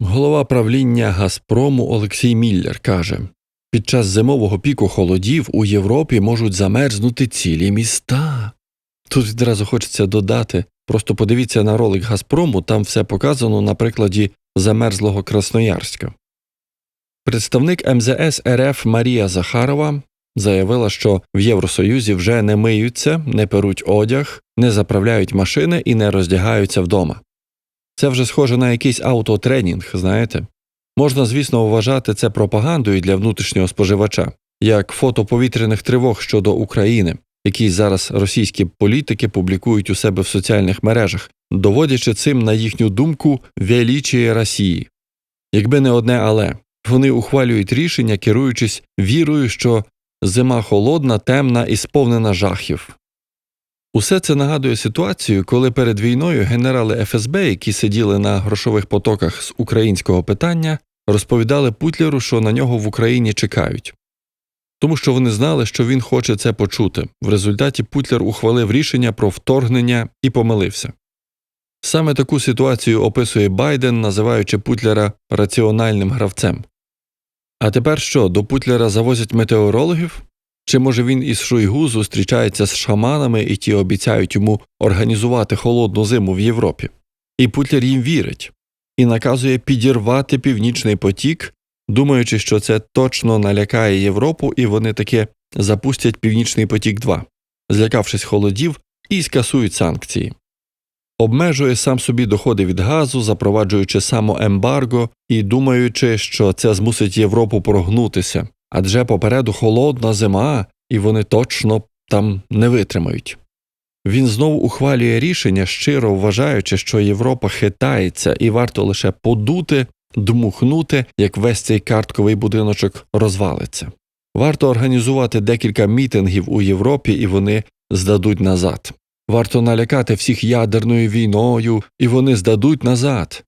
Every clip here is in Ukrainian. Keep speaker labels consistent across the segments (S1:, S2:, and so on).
S1: Голова правління Газпрому Олексій Міллер каже під час зимового піку холодів у Європі можуть замерзнути цілі міста. Тут відразу хочеться додати просто подивіться на ролик Газпрому, там все показано на прикладі замерзлого Красноярська. Представник МЗС РФ Марія Захарова заявила, що в Євросоюзі вже не миються, не перуть одяг, не заправляють машини і не роздягаються вдома. Це вже схоже на якийсь аутотренінг, знаєте. Можна, звісно, вважати це пропагандою для внутрішнього споживача, як фото повітряних тривог щодо України, які зараз російські політики публікують у себе в соціальних мережах, доводячи цим на їхню думку величіє Росії. Якби не одне але вони ухвалюють рішення, керуючись вірою, що зима холодна, темна і сповнена жахів. Усе це нагадує ситуацію, коли перед війною генерали ФСБ, які сиділи на грошових потоках з українського питання, розповідали Путлеру, що на нього в Україні чекають. Тому що вони знали, що він хоче це почути. В результаті Путлер ухвалив рішення про вторгнення і помилився. Саме таку ситуацію описує Байден, називаючи Путлера раціональним гравцем. А тепер що, до Путлера завозять метеорологів? Чи може він із Шойгу зустрічається з шаманами і ті обіцяють йому організувати холодну зиму в Європі? І Путлер їм вірить і наказує підірвати північний потік, думаючи, що це точно налякає Європу, і вони таки запустять Північний потік 2 злякавшись холодів, і скасують санкції. Обмежує сам собі доходи від газу, запроваджуючи самоембарго і думаючи, що це змусить Європу прогнутися, адже попереду холодна зима, і вони точно там не витримають. Він знову ухвалює рішення, щиро вважаючи, що Європа хитається і варто лише подути, дмухнути, як весь цей картковий будиночок розвалиться. Варто організувати декілька мітингів у Європі, і вони здадуть назад. Варто налякати всіх ядерною війною, і вони здадуть назад.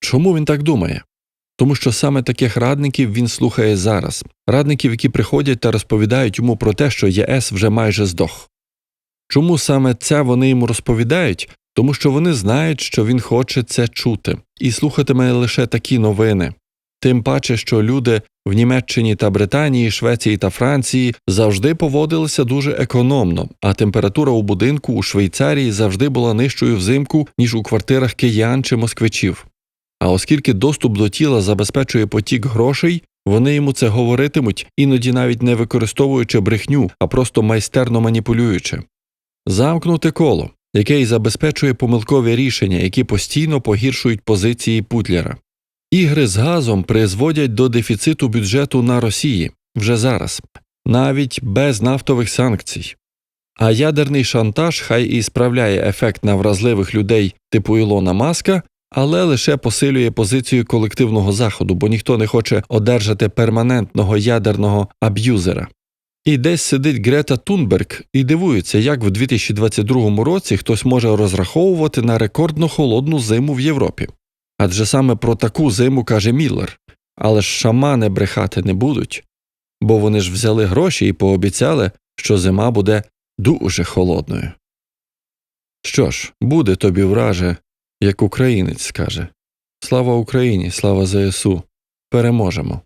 S1: Чому він так думає? Тому що саме таких радників він слухає зараз, радників, які приходять та розповідають йому про те, що ЄС вже майже здох. Чому саме це вони йому розповідають? Тому що вони знають, що він хоче це чути, і слухатиме лише такі новини. Тим паче, що люди в Німеччині та Британії, Швеції та Франції завжди поводилися дуже економно, а температура у будинку у Швейцарії завжди була нижчою взимку, ніж у квартирах киян чи москвичів. А оскільки доступ до тіла забезпечує потік грошей, вони йому це говоритимуть, іноді навіть не використовуючи брехню, а просто майстерно маніпулюючи. Замкнуте коло, яке й забезпечує помилкові рішення, які постійно погіршують позиції Путлера. Ігри з газом призводять до дефіциту бюджету на Росії вже зараз, навіть без нафтових санкцій. А ядерний шантаж хай і справляє ефект на вразливих людей типу Ілона Маска, але лише посилює позицію колективного заходу, бо ніхто не хоче одержати перманентного ядерного аб'юзера. І десь сидить Грета Тунберг і дивується, як в 2022 році хтось може розраховувати на рекордно холодну зиму в Європі. Адже саме про таку зиму каже Міллер, але ж шамани брехати не будуть, бо вони ж взяли гроші і пообіцяли, що зима буде дуже холодною. Що ж, буде тобі враже, як українець скаже Слава Україні, слава ЗСУ, переможемо.